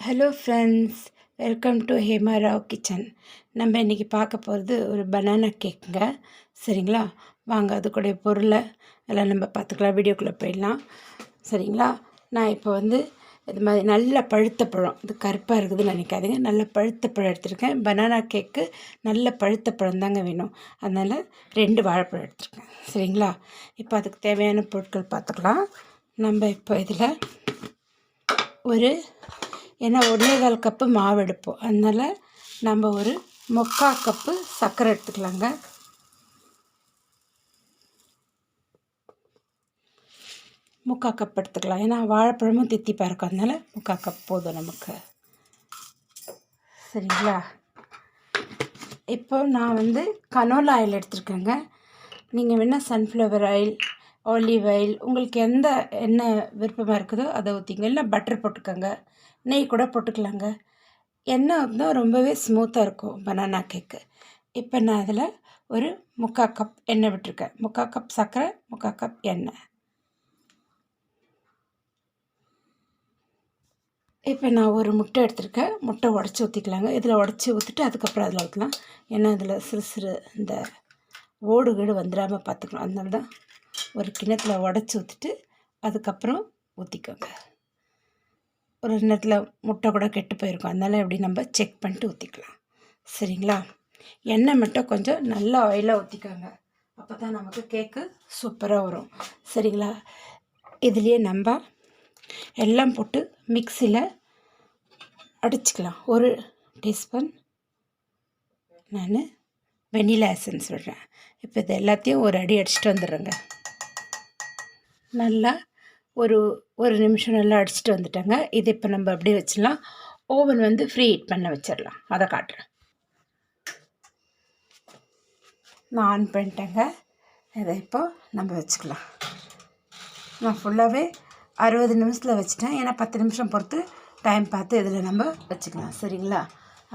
Hello friends welcome to Hema Rao kitchen நம்ம இன்றைக்கி பார்க்க போகிறது ஒரு பனானா கேக்குங்க சரிங்களா? வாங்க அதுக்குடைய பொருளை எல்லாம் நம்ம பார்த்துக்கலாம். வீடியோக்குள்ளே போயிடலாம். சரிங்களா? நான் இப்போ வந்து இது மாதிரி நல்ல பழுத்த பழம். இது கருப்பாக இருக்குதுன்னு நினைக்காதீங்க. நல்ல பழுத்த பழம் எடுத்திருக்கேன். பனானா கேக்கு நல்ல பழுத்த பழம் தாங்க வேணும். அதனால் ரெண்டு வாழைப்பழம் எடுத்திருக்கேன். சரிங்களா? இப்போ அதுக்கு தேவையான பொருட்கள் பார்த்துக்கலாம். நம்ம இப்போ இதில் ஒரு ஏன்னா ஒன்றே கால் கப்பு மாவு எடுப்போம். அதனால் நம்ம ஒரு முக்கா கப்பு சர்க்கரை எடுத்துக்கலாங்க. முக்கா கப் எடுத்துக்கலாம். ஏன்னா வாழைப்பழமும் தித்திப்பாக இருக்கும். அதனால் முக்கா கப் போதும் நமக்கு. சரிங்களா? இப்போ நான் வந்து கனோலா ஆயில் எடுத்துருக்கேங்க. நீங்கள் வேணால் சன்ஃப்ளவர் ஆயில் ஆலிவ் ஆயில் உங்களுக்கு எந்த எண்ணெய் விருப்பமாக இருக்குதோ அதை ஊற்றிங்க இல்லை பட்டர் போட்டுக்கோங்க. நெய் கூட போட்டுக்கலாங்க. எண்ணெய் வந்து ரொம்பவே ஸ்மூத்தாக இருக்கும் பனானா கேக்கு இப்போ நான் அதில் ஒரு முக்கா கப் எண்ணெய் விட்டுருக்கேன். முக்கா கப் சர்க்கரை முக்கா கப் எண்ணெய். இப்போ நான் ஒரு முட்டை எடுத்திருக்கேன். முட்டை உடச்சி ஊற்றிக்கலாங்க இதில் உடச்சி ஊற்றிட்டு அதுக்கப்புறம் அதில் ஊற்றலாம் ஏன்னா அதில் சிறு சிறு இந்த ஓடு வீடு வந்துடாமல் பார்த்துக்கலாம். அதனால தான் ஒரு கிணத்துல உடச்சி ஊற்றிட்டு அதுக்கப்புறம் ஊற்றிக்கோங்க ஒரு நேரத்தில் முட்டை கூட கெட்டு போயிருக்கும். அதனால் எப்படி நம்ம செக் பண்ணிட்டு ஊற்றிக்கலாம் சரிங்களா? எண்ணெய் மட்டும் கொஞ்சம் நல்ல ஆயிலாக ஊற்றிக்கோங்க அப்போ தான் நமக்கு கேக்கு சூப்பராக வரும். சரிங்களா? இதுலேயே நம்ம எல்லாம் போட்டு மிக்சியில் அடிச்சுக்கலாம். ஒரு டீஸ்பூன் நான் வெனிலா எசன்ஸ் விடுறேன். இப்போ இது எல்லாத்தையும் ஒரு அடி அடிச்சுட்டு வந்துடுறேங்க. நல்லா ஒரு ஒரு நிமிஷம் நல்லா அடிச்சுட்டு வந்துட்டேங்க. இது இப்போ நம்ம அப்படியே வச்சிடலாம். ஓவன் வந்து ஃப்ரீ ஹீட் பண்ண வச்சிடலாம். அதை காட்டுறேன். நான் ஆன் பண்ணிட்டேங்க. இதை இப்போ நம்ம வச்சுக்கலாம். நான் ஃபுல்லாகவே அறுபது நிமிஷத்தில் வச்சுட்டேன். ஏன்னா பத்து நிமிஷம் பொறுத்து டைம் பார்த்து இதில் நம்ம வச்சுக்கலாம். சரிங்களா?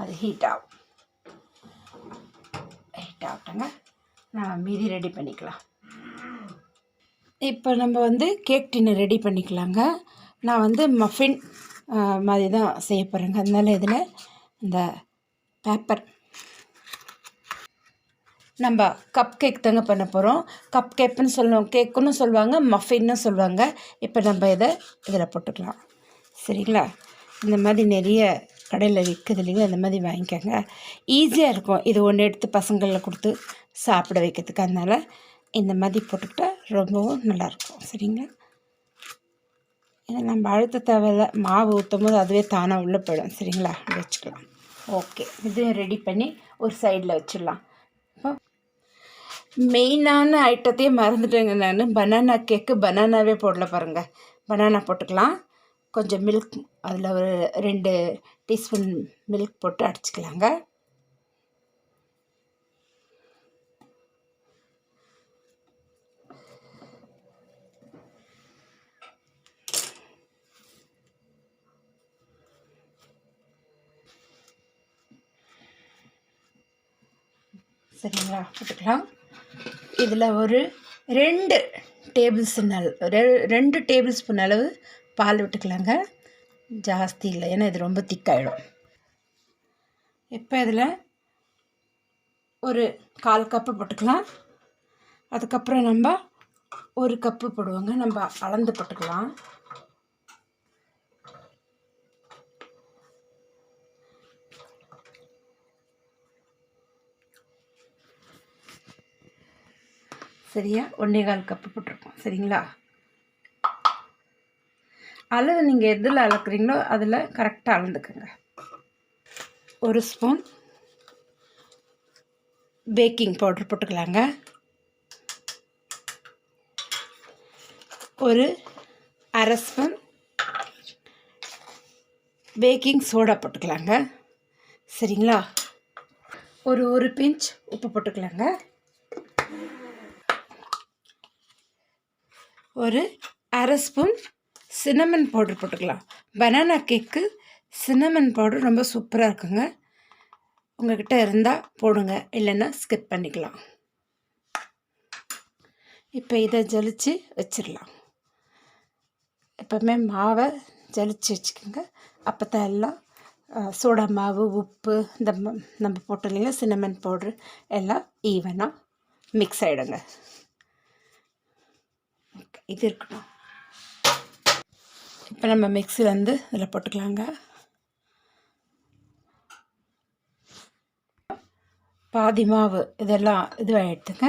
அது ஹீட் ஆகும் ஹீட் ஆகட்டேங்க நான் மீதி ரெடி பண்ணிக்கலாம். இப்போ நம்ம வந்து கேக் டின்னு ரெடி பண்ணிக்கலாங்க. நான் வந்து மஃபின் மாதிரி தான் செய்ய போகிறேங்க அதனால் இதில் இந்த பேப்பர் நம்ம கப் கேக் தாங்க பண்ண போகிறோம் கப் கேக்குன்னு சொல்லுவோம். கேக்குன்னு சொல்லுவாங்க மஃபின்னு சொல்லுவாங்க. இப்போ நம்ம இதை இதில் போட்டுக்கலாம். சரிங்களா? இந்த மாதிரி நிறைய கடையில் விற்குது இல்லைங்களா இந்த மாதிரி வாங்கிக்கோங்க. ஈஸியாக இருக்கும். இது ஒன்று எடுத்து பசங்களில் கொடுத்து சாப்பிட வைக்கிறதுக்கு. அதனால் இந்த மாதிரி போட்டுக்கிட்டால் ரொம்பவும் நல்லாயிருக்கும். சரிங்களா? ஏன்னா நம்ம அழுத்த தேவையில்ல. மாவு ஊற்றும் போது அதுவே தானாக உள்ளே போயிடும். சரிங்களா? வச்சுக்கலாம். ஓகே. இதையும் ரெடி பண்ணி ஒரு சைடில் வச்சிடலாம். இப்போ மெயினான ஐட்டத்தையே மறந்துட்டேங்க நான். பனானா கேக்கு பனானாவே போடல பாருங்கள் பனானா போட்டுக்கலாம். கொஞ்சம் மில்க் அதில் ஒரு ரெண்டு டீஸ்பூன் மில்க் போட்டு அடிச்சுக்கலாங்க. சரிங்களா? போட்டுக்கலாம் இதில் ஒரு ரெண்டு டேபிள் ஸ்பூன் அளவு ரெண்டு டேபிள் ஸ்பூன் அளவு பால் விட்டுக்கலாங்க. ஜாஸ்தி இல்லை ஏன்னா இது ரொம்ப திக்காயிடும். இப்போ இதில் ஒரு கால் கப்பு போட்டுக்கலாம். அதுக்கப்புறம் நம்ம ஒரு கப்பு போடுவோங்க. நம்ம அளந்து போட்டுக்கலாம். சரியா? ஒன்றே கால் கப்பு போட்டிருக்கோம். சரிங்களா? அளவு நீங்கள் எதில் அளக்குறீங்களோ அதில் கரெக்டாக அளந்துக்கோங்க. ஒரு ஸ்பூன் பேக்கிங் பவுடர் போட்டுக்கலாங்க. ஒரு அரை ஸ்பூன் பேக்கிங் சோடா போட்டுக்கலாங்க. சரிங்களா? ஒரு ஒரு பிஞ்ச் உப்பு போட்டுக்கலாங்க. ஒரு அரை ஸ்பூன் சின்னமன் பவுடர் போட்டுக்கலாம். பனானா கேக்கு சின்னமன் பவுடர் ரொம்ப சூப்பராக இருக்குங்க. உங்கள்கிட்ட இருந்தால் போடுங்க இல்லைன்னா ஸ்கிப் பண்ணிக்கலாம். இப்போ இதை ஜலிச்சு வச்சிடலாம். எப்போவுமே மாவை ஜலிச்சு வச்சுக்கோங்க. அப்போ தான் எல்லாம் சோடா மாவு உப்பு இந்த ம- நம்ம போட்டோம் இல்லைங்களா சின்னமன் பவுட்ரு எல்லாம் ஈவனாக மிக்ஸ் ஆகிடுங்க இது இருக்கட்டும் இப்போ நம்ம மிக்சியில் வந்து இதில் போட்டுக்கலாங்க. பாதி மாவு இதெல்லாம் இதுவாகிடுதுங்க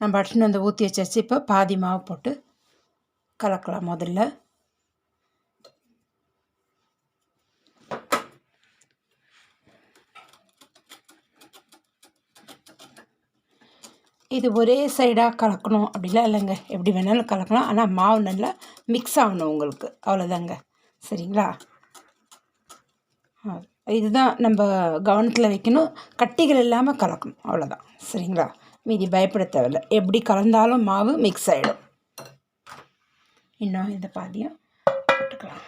நம்ம அடிச்சுன்னு வந்து ஊற்றி வச்சாச்சு இப்போ பாதி மாவு போட்டு கலக்கலாம் முதல்ல. இது ஒரே சைடாக கலக்கணும் அப்படிலாம் இல்லைங்க. எப்படி வேணாலும் கலக்கலாம். ஆனால் மாவு நல்லா மிக்ஸ் ஆகணும் உங்களுக்கு. அவ்வளோதாங்க சரிங்களா? ஆ, இதுதான் நம்ம கவனத்தில் வைக்கணும். கட்டிகள் இல்லாமல் கலக்கணும். அவ்வளோதான் சரிங்களா? மீதி பயப்பட தேவையில்ல. எப்படி கலந்தாலும் மாவு மிக்ஸ் ஆகிடும் இன்னும் இந்த பாதியம் போட்டுக்கலாம்.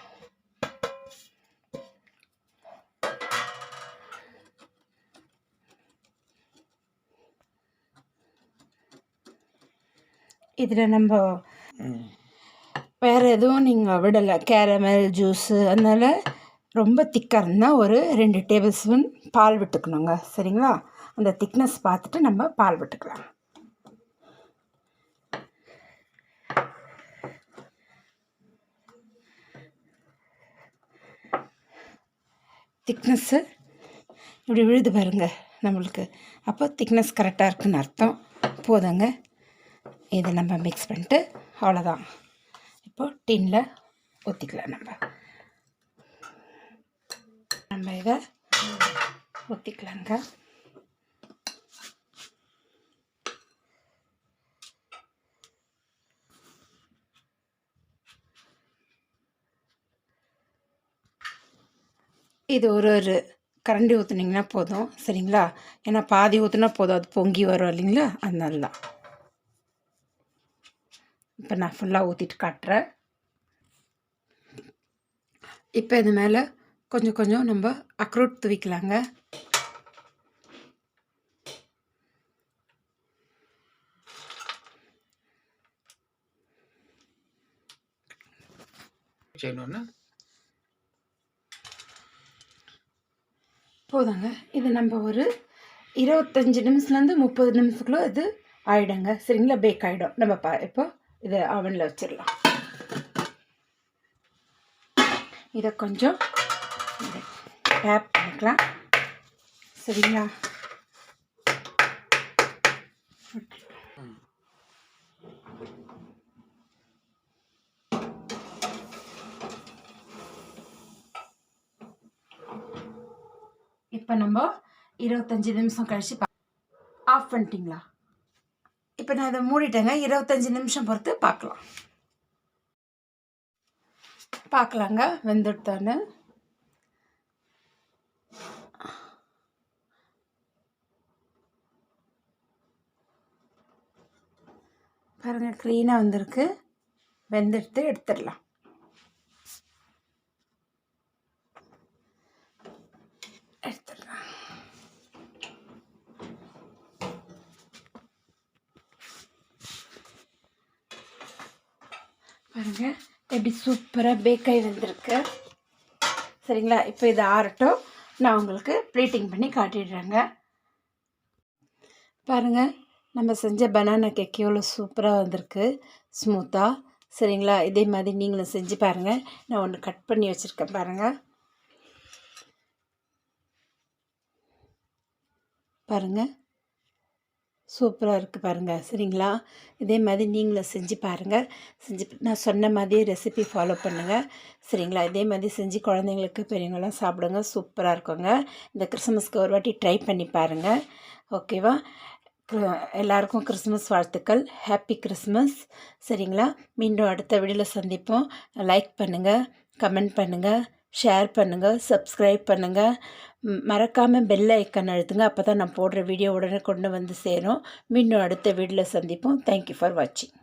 இதில் நம்ம வேறு எதுவும் நீங்கள் விடலை. கேரமல் ஜூஸு அதனால் ரொம்ப திக்காக இருந்தால் ஒரு ரெண்டு டேபிள் ஸ்பூன் பால் விட்டுக்கணுங்க. சரிங்களா? அந்த திக்னஸ் பார்த்துட்டு நம்ம பால் விட்டுக்கலாம். திக்னஸ்ஸு இப்படி விழுது பாருங்க நம்மளுக்கு. அப்போ திக்னஸ் கரெக்டாக இருக்குன்னு அர்த்தம். போதுங்க. இதை நம்ம மிக்ஸ் பண்ணிட்டு அவ்வளோதான். இப்போ டின்னில் ஊற்றிக்கலாம் நம்ம. நம்ம இதை ஊற்றிக்கலாங்க இது ஒரு ஒரு கரண்டி ஊற்றுனீங்கன்னா போதும் சரிங்களா? ஏன்னா பாதி ஊற்றுனா போதும் அது பொங்கி வரும் இல்லைங்களா? அதனால தான். இப்போ நான் ஃபுல்லாக ஊற்றிட்டு காட்டுறேன். இப்போ இது மேலே கொஞ்சம் கொஞ்சம் நம்ம அக்ரூட் தூவிக்கலாங்க. செய்யணும்னா? போதுங்க. இது நம்ம ஒரு இருபத்தஞ்சி நிமிஷத்துலேருந்து முப்பது நிமிஷத்துக்குள்ள இது ஆயிடுங்க. சரிங்களா? பேக் ஆகிடும் நம்ம பா இப்போ இதை அவனில் வச்சிடலாம். இதை கொஞ்சம் டேப் பண்ணிக்கலாம். சரிங்களா? இப்போ நம்ம இருபத்தஞ்சி நிமிஷம் கழிச்சு ஆஃப் பண்ணிட்டீங்களா? இப்போ நான் இதை மூடிட்டேங்க. இருபத்தஞ்சி நிமிஷம் பொறுத்து பார்க்கலாம். பார்க்கலாங்க. வெந்துட்டான்னு பாருங்கள் க்ளீனாக வந்திருக்கு. வெந்தெடுத்து எடுத்துடலாம் எடுத்துடலாம். பாருங்க. எப்படி சூப்பராக பேக்காய் வந்திருக்கு. சரிங்களா? இப்போ இது ஆறட்டும். நான் உங்களுக்கு ப்ளீட்டிங் பண்ணி காட்டிடுறேங்க. பாருங்க. நம்ம செஞ்ச பனானா கேக் எவ்வளோ சூப்பராக வந்திருக்கு. ஸ்மூத்தாக சரிங்களா? இதே மாதிரி நீங்களும் செஞ்சு பாருங்கள் நான் ஒன்று கட் பண்ணி வச்சுருக்கேன் பாருங்கள் பாருங்கள் சூப்பராக இருக்குது பாருங்கள் சரிங்களா? இதே மாதிரி நீங்களும் செஞ்சு பாருங்கள் செஞ்சு நான் சொன்ன மாதிரி ரெசிபி ஃபாலோ பண்ணுங்கள் சரிங்களா? இதே மாதிரி செஞ்சு குழந்தைங்களுக்கு பெரியவங்களாம் சாப்பிடுங்க. சூப்பராக இருக்குங்க. இந்த கிறிஸ்மஸ்க்கு ஒரு வாட்டி ட்ரை பண்ணி பாருங்கள் ஓகேவா எல்லாருக்கும் கிறிஸ்மஸ் வாழ்த்துக்கள். ஹாப்பி கிறிஸ்மஸ் சரிங்களா? மீண்டும் அடுத்த வீடியோவில் சந்திப்போம். லைக் பண்ணுங்கள் கமெண்ட் பண்ணுங்கள் ஷேர் பண்ணுங்கள் சப்ஸ்கிரைப் பண்ணுங்கள் மறக்காமல் பெல் ஐக்கன் அழுத்துங்க. அப்போ தான் நான் போடுற வீடியோ உடனே கொண்டு வந்து சேரும். மீண்டும் அடுத்த வீடியோவில் சந்திப்போம். தேங்க்யூ ஃபார் வாட்சிங்